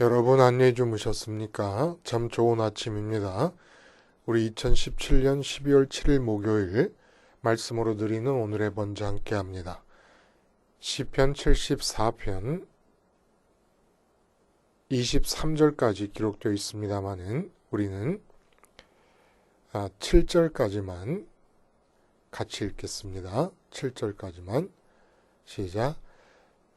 여러분 안녕히 주무셨습니까? 참 좋은 아침입니다. 우리 2017년 12월 7일 목요일 말씀으로 드리는 오늘의 번째 함께 합니다. 시편 74편 23절까지 기록되어 있습니다만은 우리는 7절까지만 아, 같이 읽겠습니다. 7절까지만 시작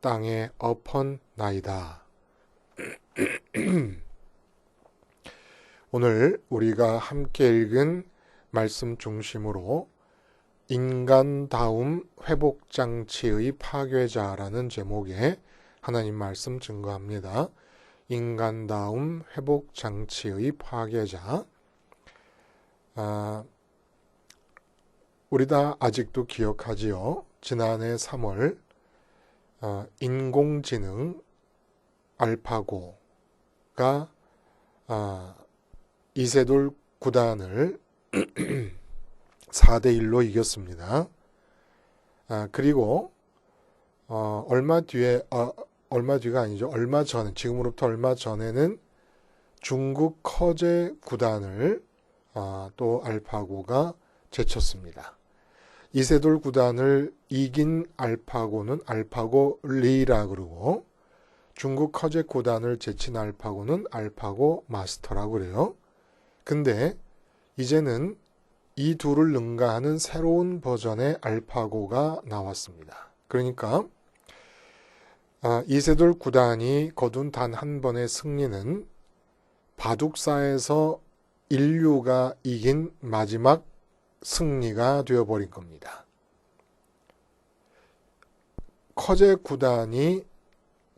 땅에 엎었나이다. 오늘 우리가 함께 읽은 말씀 중심으로 인간다움 회복장치의 파괴자라는 제목의 하나님 말씀 증거합니다. 인간다움 회복장치의 파괴자. 아, 우리 다 아직도 기억하지요. 지난해 3월 어, 인공지능 알파고가 어, 이세돌 구단을 4대 1로 이겼습니다. 아, 그리고 어, 얼마 뒤에 어, 얼마 뒤가 아니죠. 얼마 전에 지금으로부터 얼마 전에는 중국 커제 구단을 아, 또 알파고가 제쳤습니다. 이세돌 구단을 이긴 알파고는 알파고 리라 그러고 중국 커제 구단을 제친 알파고는 알파고 마스터라고 그래요. 근데 이제는 이 둘을 능가하는 새로운 버전의 알파고가 나왔습니다. 그러니까 아, 이세돌 구단이 거둔 단 한 번의 승리는 바둑사에서 인류가 이긴 마지막 승리가 되어버린 겁니다. 커제 구단이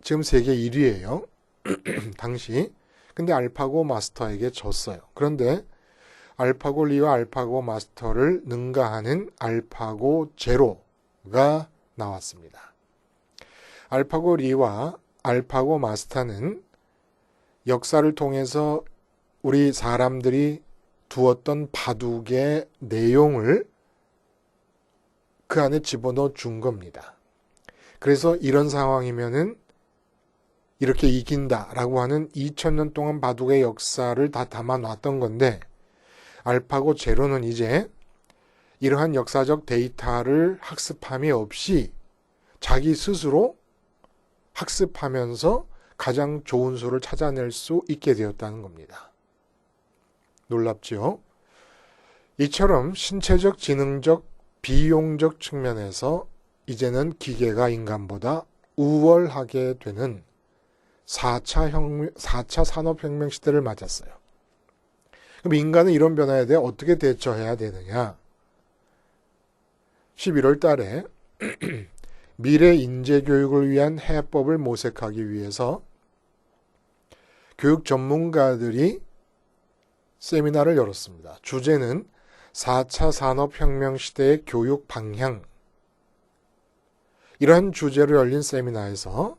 지금 세계 1위예요. 당시. 근데 알파고 마스터에게 졌어요. 그런데 알파고 리와 알파고 마스터를 능가하는 알파고 제로가 나왔습니다. 알파고 리와 알파고 마스터는 역사를 통해서 우리 사람들이 두었던 바둑의 내용을 그 안에 집어넣어 준 겁니다. 그래서 이런 상황이면은 이렇게 이긴다라고 하는 2000년 동안 바둑의 역사를 다 담아 놨던 건데 알파고 제로는 이제 이러한 역사적 데이터를 학습함이 없이 자기 스스로 학습하면서 가장 좋은 수를 찾아낼 수 있게 되었다는 겁니다. 놀랍지요? 이처럼 신체적, 지능적, 비용적 측면에서 이제는 기계가 인간보다 우월하게 되는 4차, 혁명, 4차 산업혁명 시대를 맞았어요. 그럼 인간은 이런 변화에 대해 어떻게 대처해야 되느냐? 11월 달에 미래 인재 교육을 위한 해법을 모색하기 위해서 교육 전문가들이 세미나를 열었습니다. 주제는 4차 산업혁명 시대의 교육 방향. 이러한 주제로 열린 세미나에서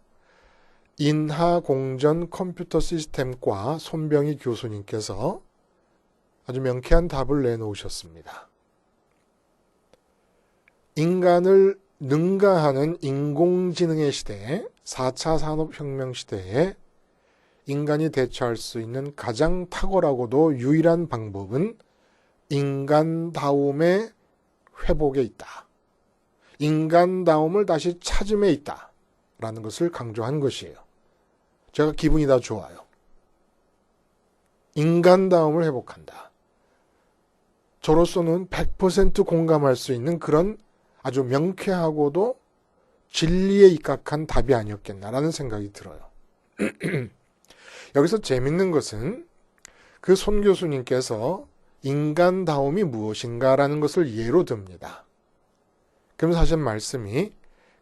인하공전 컴퓨터 시스템과 손병희 교수님께서 아주 명쾌한 답을 내놓으셨습니다. 인간을 능가하는 인공지능의 시대, 4차 산업혁명 시대에 인간이 대처할 수 있는 가장 탁월하고도 유일한 방법은 인간다움의 회복에 있다. 인간다움을 다시 찾음에 있다. 라는 것을 강조한 것이에요. 제가 기분이 다 좋아요. 인간다움을 회복한다. 저로서는 100% 공감할 수 있는 그런 아주 명쾌하고도 진리에 입각한 답이 아니었겠나라는 생각이 들어요. 여기서 재밌는 것은 그 손 교수님께서 인간다움이 무엇인가라는 것을 예로 듭니다. 그러면서 하신 말씀이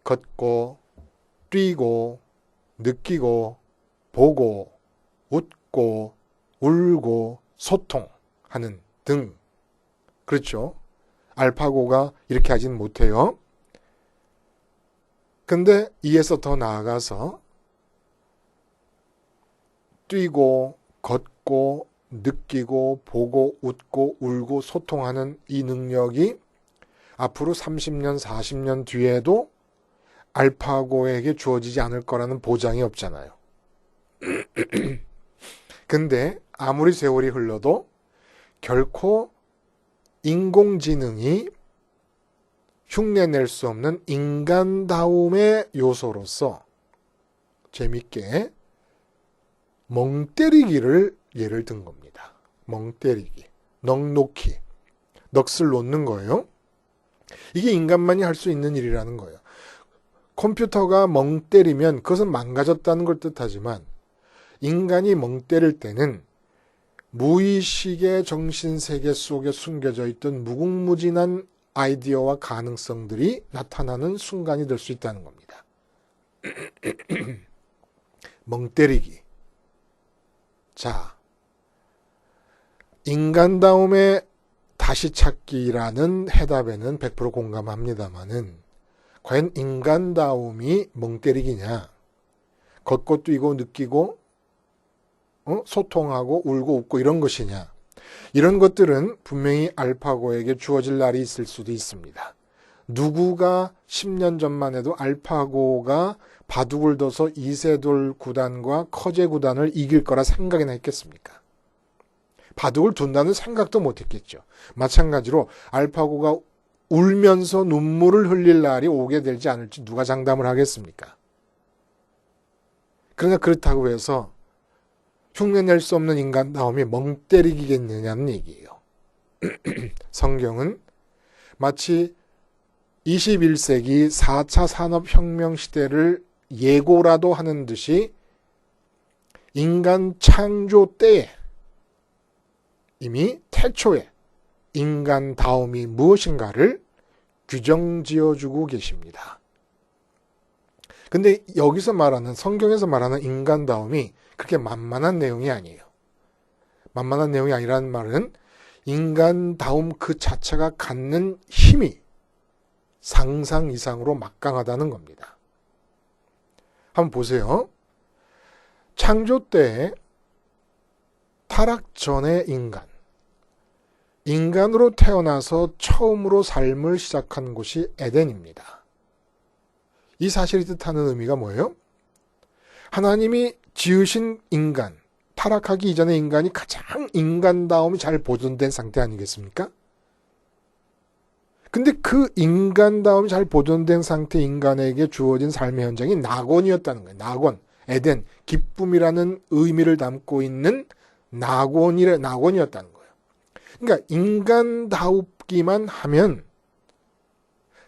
걷고, 뛰고, 느끼고, 보고, 웃고, 울고, 소통하는 등. 그렇죠? 알파고가 이렇게 하진 못해요. 근데 이에서 더 나아가서 뛰고, 걷고, 느끼고, 보고, 웃고, 울고, 소통하는 이 능력이 앞으로 30년, 40년 뒤에도 알파고에게 주어지지 않을 거라는 보장이 없잖아요. 근데 아무리 세월이 흘러도 결코 인공지능이 흉내낼 수 없는 인간다움의 요소로서 재밌게 멍 때리기를 예를 든 겁니다. 멍 때리기. 넉놓기. 넋을 놓는 거예요. 이게 인간만이 할 수 있는 일이라는 거예요. 컴퓨터가 멍 때리면 그것은 망가졌다는 걸 뜻하지만 인간이 멍 때릴 때는 무의식의 정신세계 속에 숨겨져 있던 무궁무진한 아이디어와 가능성들이 나타나는 순간이 될 수 있다는 겁니다. 멍 때리기. 자, 인간다움의 다시 찾기라는 해답에는 100% 공감합니다만은 과연 인간다움이 멍 때리기냐? 걷고 뛰고 느끼고 어? 소통하고 울고 웃고 이런 것이냐? 이런 것들은 분명히 알파고에게 주어질 날이 있을 수도 있습니다. 누구가 10년 전만 해도 알파고가 바둑을 둬서 이세돌 구단과 커제 구단을 이길 거라 생각이나 했겠습니까? 바둑을 둔다는 생각도 못 했겠죠. 마찬가지로 알파고가 울면서 눈물을 흘릴 날이 오게 될지 않을지 누가 장담을 하겠습니까? 그러나 그렇다고 해서 흉내낼 수 없는 인간다움이 멍 때리기겠느냐는 얘기예요. 성경은 마치 21세기 4차 산업혁명 시대를 예고라도 하는 듯이 인간 창조 때에 이미 태초에 인간다움이 무엇인가를 규정 지어주고 계십니다. 근데 여기서 말하는 성경에서 말하는 인간다움이 그렇게 만만한 내용이 아니에요. 만만한 내용이 아니라는 말은 인간다움 그 자체가 갖는 힘이 상상 이상으로 막강하다는 겁니다. 한번 보세요. 창조 때 타락 전의 인간, 인간으로 태어나서 처음으로 삶을 시작한 곳이 에덴입니다. 이 사실이 뜻하는 의미가 뭐예요? 하나님이 지으신 인간, 타락하기 이전의 인간이 가장 인간다움이 잘 보존된 상태 아니겠습니까? 근데 그 인간다움이 잘 보존된 상태 인간에게 주어진 삶의 현장이 낙원이었다는 거예요. 낙원, 에덴, 기쁨이라는 의미를 담고 있는 낙원이래, 낙원이었다는 거예요. 그러니까 인간다우기만 하면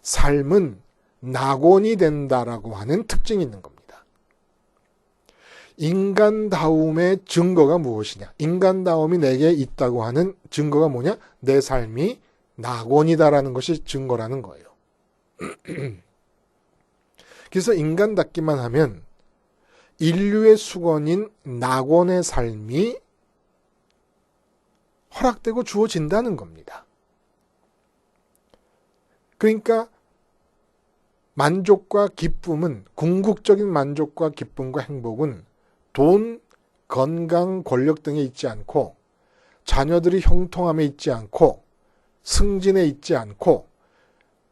삶은 낙원이 된다라고 하는 특징이 있는 겁니다. 인간다움의 증거가 무엇이냐? 인간다움이 내게 있다고 하는 증거가 뭐냐? 내 삶이 낙원이다라는 것이 증거라는 거예요. 그래서 인간답기만 하면 인류의 수건인 낙원의 삶이 허락되고 주어진다는 겁니다. 그러니까 만족과 기쁨은 궁극적인 만족과 기쁨과 행복은 돈, 건강, 권력 등에 있지 않고 자녀들이 형통함에 있지 않고 승진에 있지 않고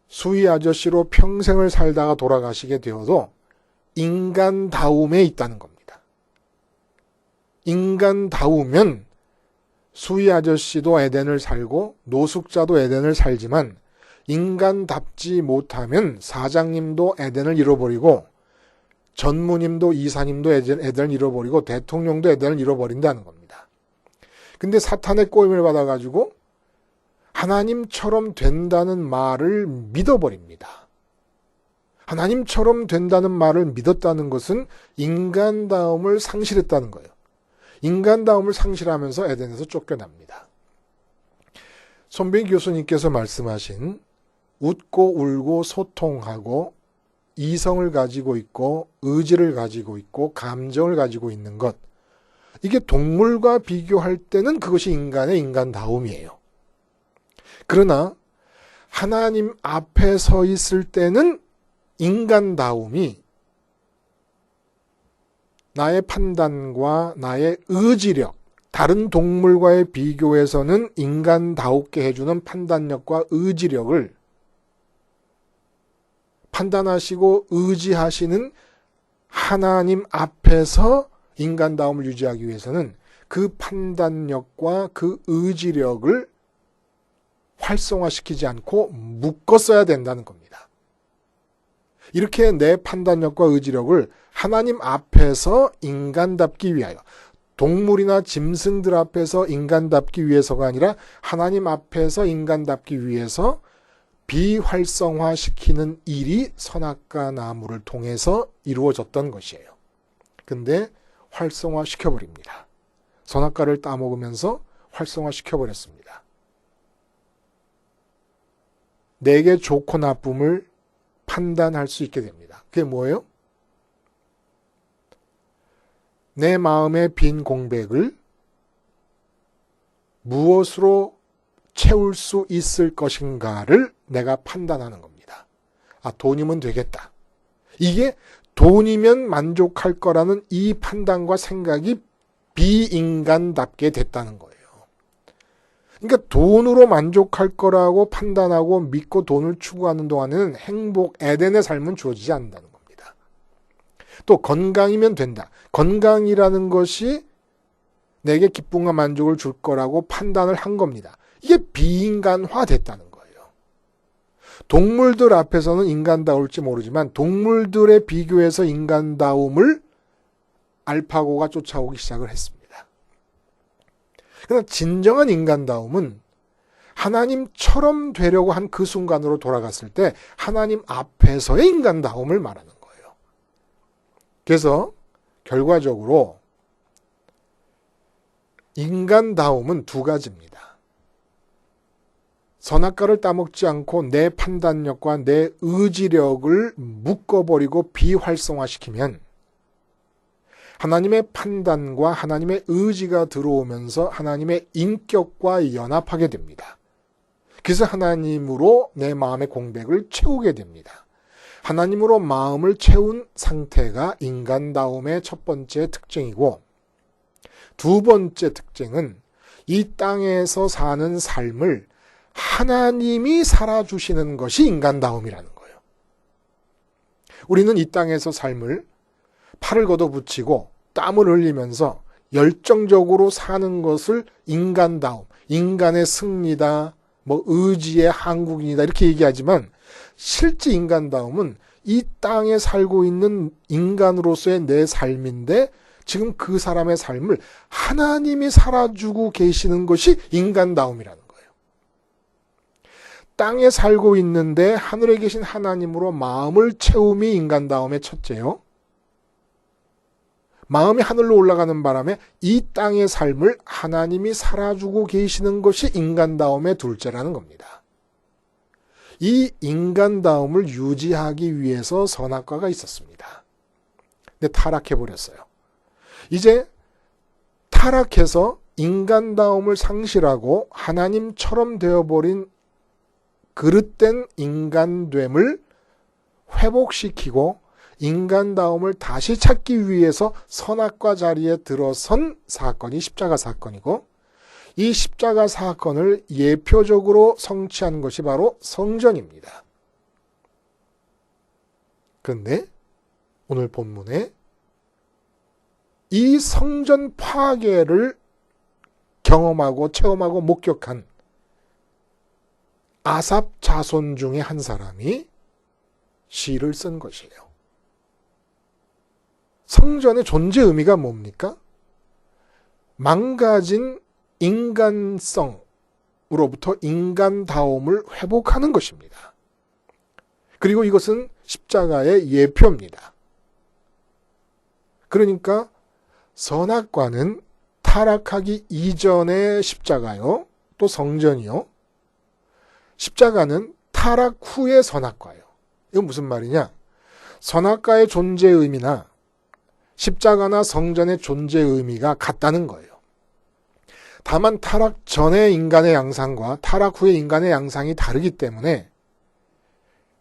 수희 아저씨로 평생을 살다가 돌아가시게 되어도 인간다움에 있다는 겁니다. 인간다우면 수희 아저씨도 에덴을 살고 노숙자도 에덴을 살지만 인간답지 못하면 사장님도 에덴을 잃어버리고 전무님도 이사님도 에덴을 잃어버리고 대통령도 에덴을 잃어버린다는 겁니다. 근데 사탄의 꼬임을 받아가지고 하나님처럼 된다는 말을 믿어버립니다. 하나님처럼 된다는 말을 믿었다는 것은 인간다움을 상실했다는 거예요. 인간다움을 상실하면서 에덴에서 쫓겨납니다. 손빈 교수님께서 말씀하신 웃고 울고 소통하고 이성을 가지고 있고 의지를 가지고 있고 감정을 가지고 있는 것 이게 동물과 비교할 때는 그것이 인간의 인간다움이에요. 그러나 하나님 앞에 서 있을 때는 인간다움이 나의 판단과 나의 의지력, 다른 동물과의 비교에서는 인간다우게 해주는 판단력과 의지력을 판단하시고 의지하시는 하나님 앞에서 인간다움을 유지하기 위해서는 그 판단력과 그 의지력을 활성화시키지 않고 묶었어야 된다는 겁니다. 이렇게 내 판단력과 의지력을 하나님 앞에서 인간답기 위하여 동물이나 짐승들 앞에서 인간답기 위해서가 아니라 하나님 앞에서 인간답기 위해서 비활성화시키는 일이 선악과 나무를 통해서 이루어졌던 것이에요. 근데 활성화시켜버립니다. 선악과를 따먹으면서 활성화시켜버렸습니다. 내게 좋고 나쁨을 판단할 수 있게 됩니다. 그게 뭐예요? 내 마음의 빈 공백을 무엇으로 채울 수 있을 것인가를 내가 판단하는 겁니다. 아, 돈이면 되겠다. 이게 돈이면 만족할 거라는 이 판단과 생각이 비인간답게 됐다는 거예요. 그러니까 돈으로 만족할 거라고 판단하고 믿고 돈을 추구하는 동안에는 행복, 에덴의 삶은 주어지지 않는다는 겁니다. 또 건강이면 된다. 건강이라는 것이 내게 기쁨과 만족을 줄 거라고 판단을 한 겁니다. 이게 비인간화 됐다는 거예요. 동물들 앞에서는 인간다울지 모르지만 동물들의 비교해서 인간다움을 알파고가 쫓아오기 시작을 했습니다. 그러나 진정한 인간다움은 하나님처럼 되려고 한 그 순간으로 돌아갔을 때 하나님 앞에서의 인간다움을 말하는 거예요. 그래서 결과적으로 인간다움은 두 가지입니다. 선악과를 따먹지 않고 내 판단력과 내 의지력을 묶어버리고 비활성화시키면 하나님의 판단과 하나님의 의지가 들어오면서 하나님의 인격과 연합하게 됩니다. 그래서 하나님으로 내 마음의 공백을 채우게 됩니다. 하나님으로 마음을 채운 상태가 인간다움의 첫 번째 특징이고 두 번째 특징은 이 땅에서 사는 삶을 하나님이 살아주시는 것이 인간다움이라는 거예요. 우리는 이 땅에서 삶을 팔을 걷어붙이고 땀을 흘리면서 열정적으로 사는 것을 인간다움, 인간의 승리다, 뭐 의지의 한국인이다 이렇게 얘기하지만 실제 인간다움은 이 땅에 살고 있는 인간으로서의 내 삶인데 지금 그 사람의 삶을 하나님이 살아주고 계시는 것이 인간다움이라는 거예요. 땅에 살고 있는데 하늘에 계신 하나님으로 마음을 채움이 인간다움의 첫째요. 마음이 하늘로 올라가는 바람에 이 땅의 삶을 하나님이 살아주고 계시는 것이 인간다움의 둘째라는 겁니다. 이 인간다움을 유지하기 위해서 선악과가 있었습니다. 근데 타락해버렸어요. 이제 타락해서 인간다움을 상실하고 하나님처럼 되어버린 그릇된 인간됨을 회복시키고 인간다움을 다시 찾기 위해서 선악과 자리에 들어선 사건이 십자가 사건이고 이 십자가 사건을 예표적으로 성취한 것이 바로 성전입니다. 그런데 오늘 본문에 이 성전 파괴를 경험하고 체험하고 목격한 아삽 자손 중에 한 사람이 시를 쓴 것이에요. 성전의 존재 의미가 뭡니까? 망가진 인간성, 하나님으로부터 인간다움을 회복하는 것입니다. 그리고 이것은 십자가의 예표입니다. 그러니까 선악과는 타락하기 이전의 십자가요, 또 성전이요. 십자가는 타락 후의 선악과예요. 이건 무슨 말이냐? 선악과의 존재 의미나 십자가나 성전의 존재 의미가 같다는 거예요. 다만 타락 전의 인간의 양상과 타락 후의 인간의 양상이 다르기 때문에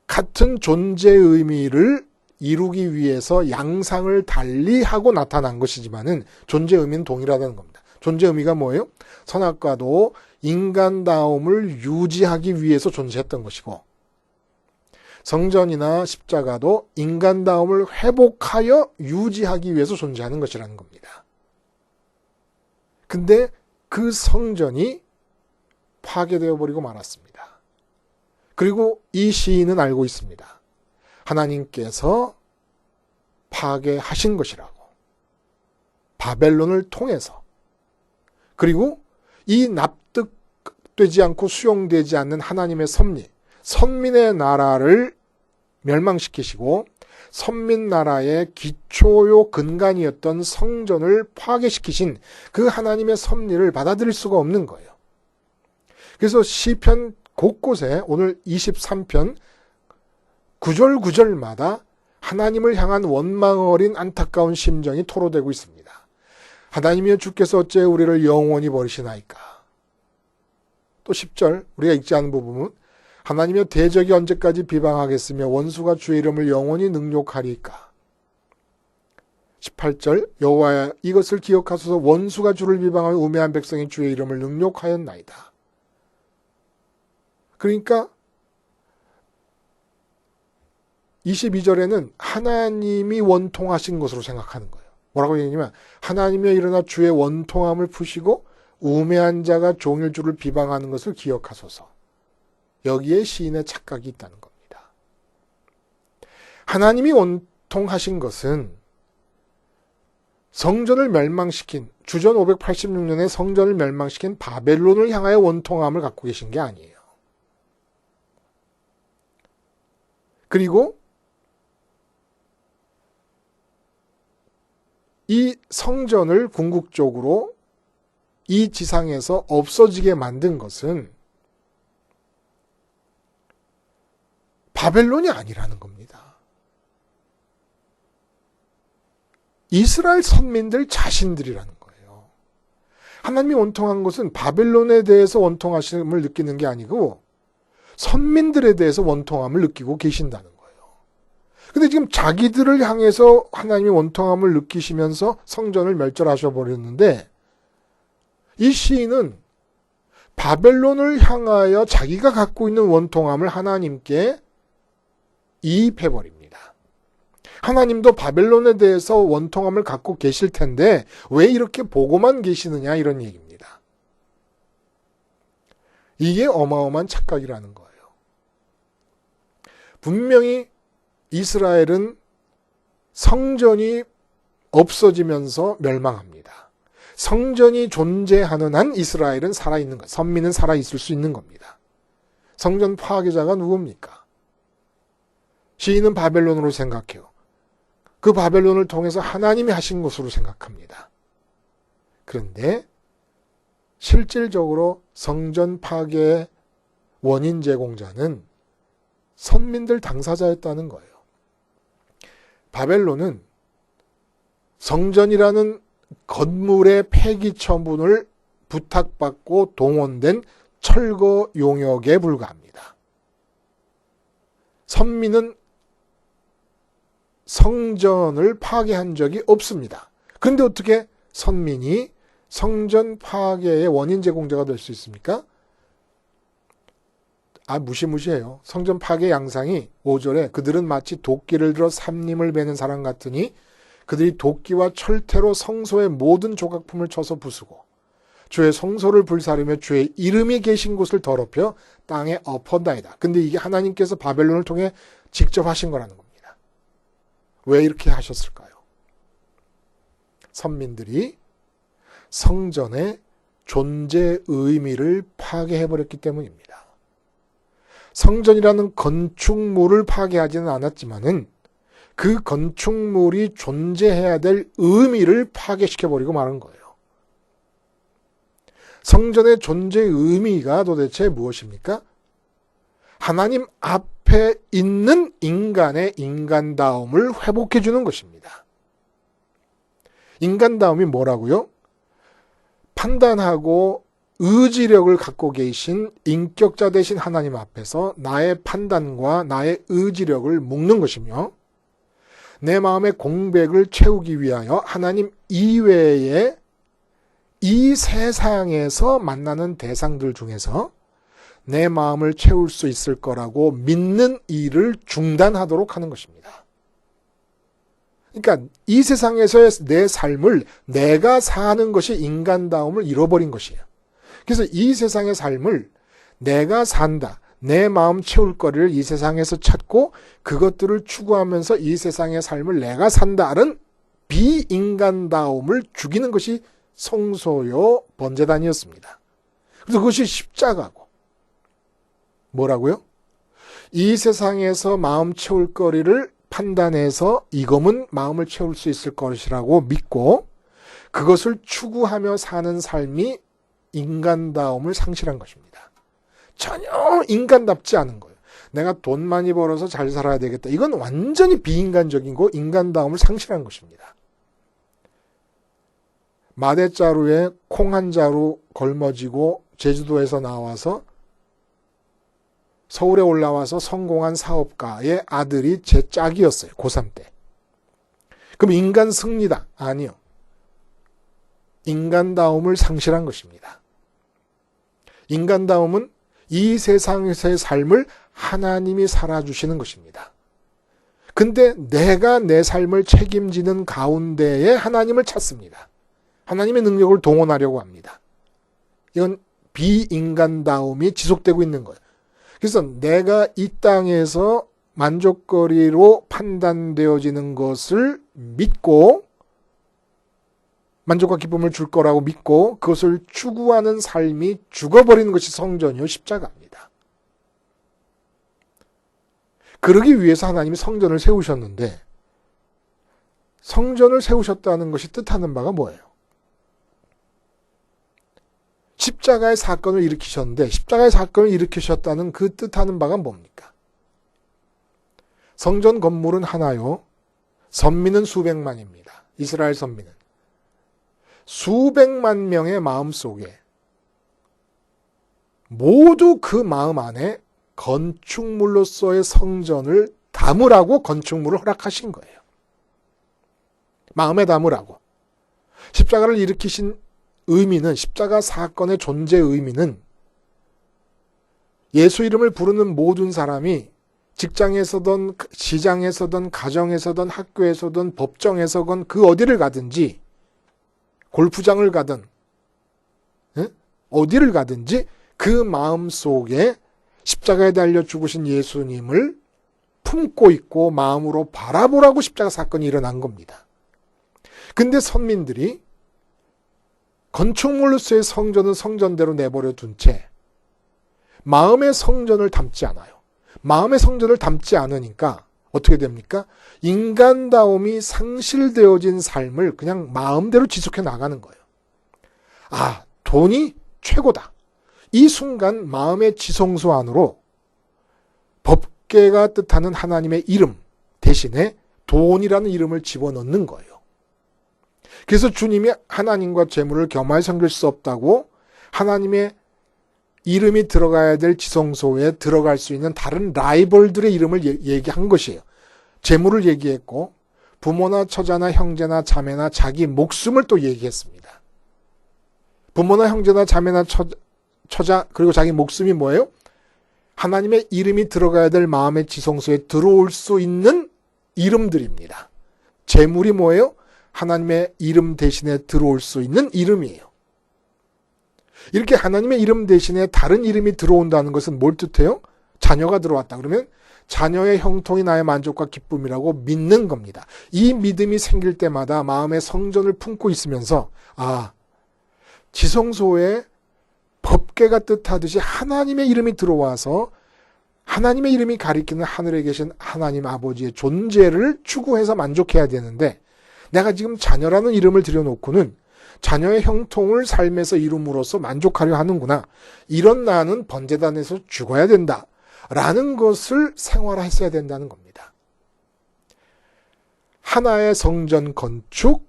같은 존재 의미를 이루기 위해서 양상을 달리 하고 나타난 것이지만은 존재 의미는 동일하다는 겁니다. 존재 의미가 뭐예요? 선악과도 인간다움을 유지하기 위해서 존재했던 것이고 성전이나 십자가도 인간다움을 회복하여 유지하기 위해서 존재하는 것이라는 겁니다. 근데 그 성전이 파괴되어 버리고 말았습니다. 그리고 이 시인은 알고 있습니다. 하나님께서 파괴하신 것이라고. 바벨론을 통해서. 그리고 이 납득되지 않고 수용되지 않는 하나님의 섭리, 선민의 나라를 멸망시키시고 선민 나라의 기초요 근간이었던 성전을 파괴시키신 그 하나님의 섭리를 받아들일 수가 없는 거예요. 그래서 시편 곳곳에 오늘 23편 구절 구절마다 하나님을 향한 원망 어린 안타까운 심정이 토로되고 있습니다. 하나님이여 주께서 어째 우리를 영원히 버리시나이까. 또 10절 우리가 읽지 않은 부분은 하나님의 대적이 언제까지 비방하겠으며 원수가 주의 이름을 영원히 능욕하리까. 18절 여호와야 이것을 기억하소서 원수가 주를 비방하며 우매한 백성이 주의 이름을 능욕하였나이다. 그러니까 22절에는 하나님이 원통하신 것으로 생각하는 거예요. 뭐라고 얘기냐면 하나님의 일어나 주의 원통함을 푸시고 우매한 자가 종일 주를 비방하는 것을 기억하소서. 여기에 시인의 착각이 있다는 겁니다. 하나님이 원통하신 것은 성전을 멸망시킨 주전 586년에 성전을 멸망시킨 바벨론을 향하여 원통함을 갖고 계신 게 아니에요. 그리고 이 성전을 궁극적으로 이 지상에서 없어지게 만든 것은 바벨론이 아니라는 겁니다. 이스라엘 선민들 자신들이라는 거예요. 하나님이 원통한 것은 바벨론에 대해서 원통하심을 느끼는 게 아니고 선민들에 대해서 원통함을 느끼고 계신다는 거예요. 근데 지금 자기들을 향해서 하나님이 원통함을 느끼시면서 성전을 멸절하셔 버렸는데 이 시인은 바벨론을 향하여 자기가 갖고 있는 원통함을 하나님께 이입해버립니다. 하나님도 바벨론에 대해서 원통함을 갖고 계실 텐데 왜 이렇게 보고만 계시느냐 이런 얘기입니다. 이게 어마어마한 착각이라는 거예요. 분명히 이스라엘은 성전이 없어지면서 멸망합니다. 성전이 존재하는 한 이스라엘은 살아있는 것, 선민은 살아있을 수 있는 겁니다. 성전 파괴자가 누굽니까? 시인은 바벨론으로 생각해요. 그 바벨론을 통해서 하나님이 하신 것으로 생각합니다. 그런데 실질적으로 성전 파괴의 원인 제공자는 선민들 당사자였다는 거예요. 바벨론은 성전이라는 건물의 폐기 처분을 부탁받고 동원된 철거 용역에 불과합니다. 선민은 성전을 파괴한 적이 없습니다. 그런데 어떻게 선민이 성전 파괴의 원인 제공자가 될 수 있습니까? 아, 무시무시해요. 성전 파괴 양상이 5절에 그들은 마치 도끼를 들어 삼림을 베는 사람 같으니 그들이 도끼와 철퇴로 성소의 모든 조각품을 쳐서 부수고 주의 성소를 불사르며 주의 이름이 계신 곳을 더럽혀 땅에 엎었나이다. 근데 이게 하나님께서 바벨론을 통해 직접 하신 거라는 겁니다. 왜 이렇게 하셨을까요? 선민들이 성전의 존재 의미를 파괴해버렸기 때문입니다. 성전이라는 건축물을 파괴하지는 않았지만은 그 건축물이 존재해야 될 의미를 파괴시켜버리고 마는 거예요. 성전의 존재 의미가 도대체 무엇입니까? 하나님 앞 에 있는 인간의 인간다움을 회복해 주는 것입니다. 인간다움이 뭐라고요? 판단하고 의지력을 갖고 계신 인격자 되신 하나님 앞에서 나의 판단과 나의 의지력을 묶는 것이며 내 마음의 공백을 채우기 위하여 하나님 이외에 이 세상에서 만나는 대상들 중에서 내 마음을 채울 수 있을 거라고 믿는 일을 중단하도록 하는 것입니다. 그러니까 이 세상에서의 내 삶을 내가 사는 것이 인간다움을 잃어버린 것이에요. 그래서 이 세상의 삶을 내가 산다. 내 마음 채울 거리를 이 세상에서 찾고 그것들을 추구하면서 이 세상의 삶을 내가 산다는 비인간다움을 죽이는 것이 성소요 번제단이었습니다. 그래서 그것이 십자가고 뭐라고요? 이 세상에서 마음 채울 거리를 판단해서 이검은 마음을 채울 수 있을 것이라고 믿고 그것을 추구하며 사는 삶이 인간다움을 상실한 것입니다. 전혀 인간답지 않은 거예요. 내가 돈 많이 벌어서 잘 살아야 되겠다. 이건 완전히 비인간적인 거, 인간다움을 상실한 것입니다. 마대자루에 콩 한 자루 걸머지고 제주도에서 나와서 서울에 올라와서 성공한 사업가의 아들이 제 짝이었어요. 고3 때. 그럼 인간 승리다? 아니요. 인간다움을 상실한 것입니다. 인간다움은 이 세상에서의 삶을 하나님이 살아주시는 것입니다. 근데 내가 내 삶을 책임지는 가운데에 하나님을 찾습니다. 하나님의 능력을 동원하려고 합니다. 이건 비인간다움이 지속되고 있는 거예요. 그래서 내가 이 땅에서 만족거리로 판단되어지는 것을 믿고 만족과 기쁨을 줄 거라고 믿고 그것을 추구하는 삶이 죽어버리는 것이 성전이요 십자가입니다. 그러기 위해서 하나님이 성전을 세우셨는데 성전을 세우셨다는 것이 뜻하는 바가 뭐예요? 십자가의 사건을 일으키셨는데 십자가의 사건을 일으키셨다는 그 뜻하는 바가 뭡니까? 성전 건물은 하나요. 선민은 수백만입니다. 이스라엘 선민은. 수백만 명의 마음 속에 모두 그 마음 안에 건축물로서의 성전을 담으라고 건축물을 허락하신 거예요. 마음에 담으라고. 십자가를 일으키신 의미는 십자가 사건의 존재 의미는 예수 이름을 부르는 모든 사람이 직장에서든 시장에서든 가정에서든 학교에서든 법정에서든 그 어디를 가든지 골프장을 가든 어디를 가든지 그 마음 속에 십자가에 달려 죽으신 예수님을 품고 있고 마음으로 바라보라고 십자가 사건이 일어난 겁니다. 근데 선민들이 건축물로서의 성전은 성전대로 내버려 둔 채 마음의 성전을 담지 않아요. 마음의 성전을 담지 않으니까 어떻게 됩니까? 인간다움이 상실되어진 삶을 그냥 마음대로 지속해 나가는 거예요. 아, 돈이 최고다. 이 순간 마음의 지성소 안으로 법계가 뜻하는 하나님의 이름 대신에 돈이라는 이름을 집어넣는 거예요. 그래서 주님이 하나님과 재물을 겸하여 섬길 수 없다고 하나님의 이름이 들어가야 될 지성소에 들어갈 수 있는 다른 라이벌들의 이름을 얘기한 것이에요. 재물을 얘기했고 부모나 처자나 형제나 자매나 자기 목숨을 또 얘기했습니다. 부모나 형제나 자매나 처, 처자 그리고 자기 목숨이 뭐예요? 하나님의 이름이 들어가야 될 마음의 지성소에 들어올 수 있는 이름들입니다. 재물이 뭐예요? 하나님의 이름 대신에 들어올 수 있는 이름이에요. 이렇게 하나님의 이름 대신에 다른 이름이 들어온다는 것은 뭘 뜻해요? 자녀가 들어왔다. 그러면 자녀의 형통이 나의 만족과 기쁨이라고 믿는 겁니다. 이 믿음이 생길 때마다 마음의 성전을 품고 있으면서, 아, 지성소에 법계가 뜻하듯이 하나님의 이름이 들어와서 하나님의 이름이 가리키는 하늘에 계신 하나님 아버지의 존재를 추구해서 만족해야 되는데 내가 지금 자녀라는 이름을 들여놓고는 자녀의 형통을 삶에서 이룸으로써 만족하려 하는구나. 이런 나는 번제단에서 죽어야 된다. 라는 것을 생활했어야 된다는 겁니다. 하나의 성전 건축,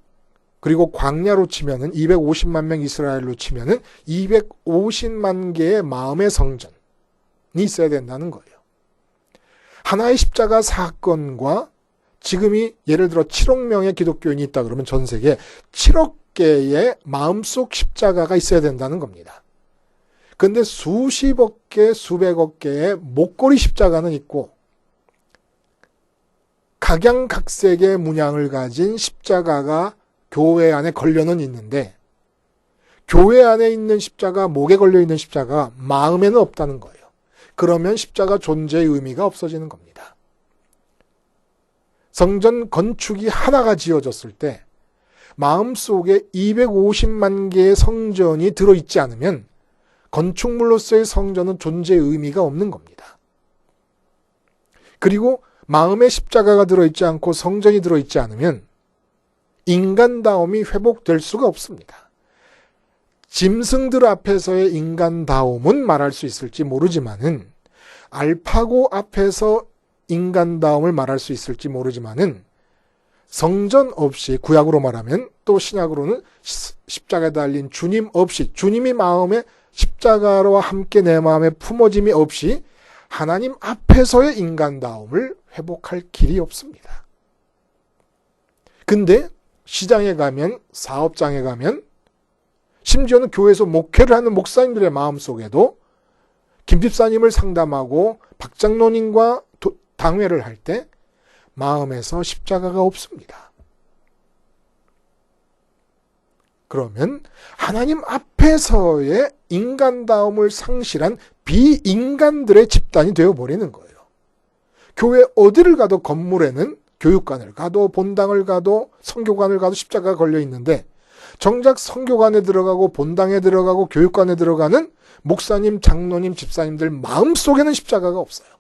그리고 광야로 치면은 250만 명 이스라엘로 치면은 250만 개의 마음의 성전이 있어야 된다는 거예요. 하나의 십자가 사건과 지금이 예를 들어 7억 명의 기독교인이 있다 그러면 전 세계에 7억 개의 마음속 십자가가 있어야 된다는 겁니다. 근데 수십억 개, 수백억 개의 목걸이 십자가는 있고 각양각색의 문양을 가진 십자가가 교회 안에 걸려는 있는데 교회 안에 있는 십자가, 목에 걸려 있는 십자가 마음에는 없다는 거예요. 그러면 십자가 존재의 의미가 없어지는 겁니다. 성전 건축이 하나가 지어졌을 때 마음속에 250만 개의 성전이 들어있지 않으면 건축물로서의 성전은 존재의 의미가 없는 겁니다. 그리고 마음의 십자가가 들어있지 않고 성전이 들어있지 않으면 인간다움이 회복될 수가 없습니다. 짐승들 앞에서의 인간다움은 말할 수 있을지 모르지만은 알파고 앞에서 인간다움을 말할 수 있을지 모르지만은 성전 없이 구약으로 말하면 또 신약으로는 십자가에 달린 주님 없이 주님이 마음에 십자가와 함께 내 마음에 품어짐이 없이 하나님 앞에서의 인간다움을 회복할 길이 없습니다. 근데 시장에 가면 사업장에 가면 심지어는 교회에서 목회를 하는 목사님들의 마음속에도 김 집사님을 상담하고 박장로님과 당회를 할 때 마음에서 십자가가 없습니다. 그러면 하나님 앞에서의 인간다움을 상실한 비인간들의 집단이 되어버리는 거예요. 교회 어디를 가도 건물에는 교육관을 가도 본당을 가도 성교관을 가도 십자가가 걸려 있는데 정작 성교관에 들어가고 본당에 들어가고 교육관에 들어가는 목사님, 장로님, 집사님들 마음속에는 십자가가 없어요.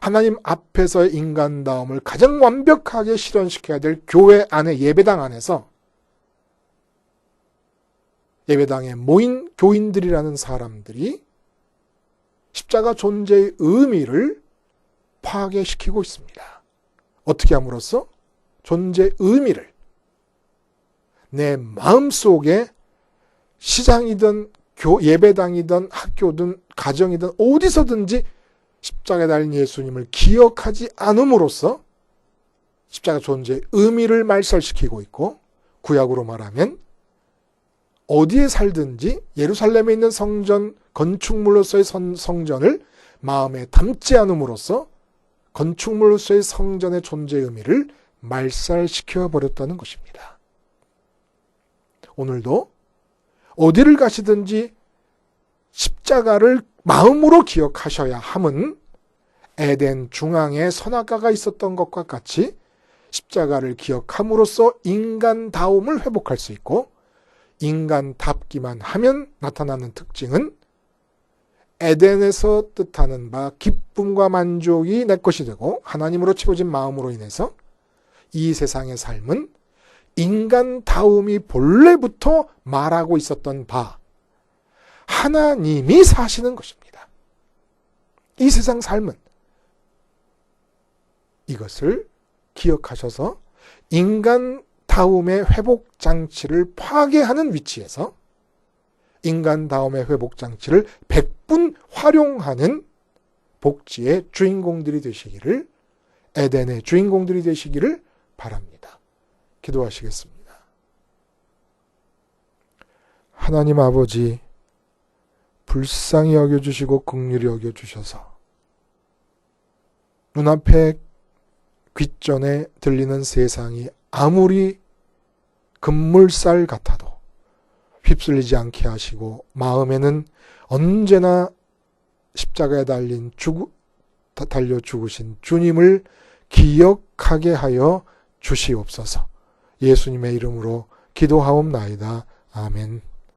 하나님 앞에서의 인간다움을 가장 완벽하게 실현시켜야 될 교회 안에 예배당 안에서 예배당에 모인 교인들이라는 사람들이 십자가 존재의 의미를 파괴시키고 있습니다. 어떻게 함으로써 존재 의미를 내 마음 속에 시장이든 예배당이든 학교든 가정이든 어디서든지 십자가에 달린 예수님을 기억하지 않음으로써 십자가 존재의 의미를 말살시키고 있고 구약으로 말하면 어디에 살든지 예루살렘에 있는 성전 건축물로서의 성전을 마음에 담지 않음으로써 건축물로서의 성전의 존재의 의미를 말살시켜 버렸다는 것입니다. 오늘도 어디를 가시든지 십자가를 마음으로 기억하셔야 함은 에덴 중앙에 선악과가 있었던 것과 같이 십자가를 기억함으로써 인간다움을 회복할 수 있고 인간답기만 하면 나타나는 특징은 에덴에서 뜻하는 바 기쁨과 만족이 내 것이 되고 하나님으로 채워진 마음으로 인해서 이 세상의 삶은 인간다움이 본래부터 말하고 있었던 바 하나님이 사시는 것입니다. 이 세상 삶은 이것을 기억하셔서 인간다움의 회복 장치를 파괴하는 위치에서 인간다움의 회복 장치를 백분 활용하는 복지의 주인공들이 되시기를 에덴의 주인공들이 되시기를 바랍니다. 기도하시겠습니다. 하나님 아버지 불쌍히 여겨주시고 극률히 여겨주셔서 눈앞에 귓전에 들리는 세상이 아무리 금물살 같아도 휩쓸리지 않게 하시고 마음에는 언제나 십자가에 달린 죽 달려 죽으신 주님을 기억하게 하여 주시옵소서. 예수님의 이름으로 기도하옵나이다. 아멘.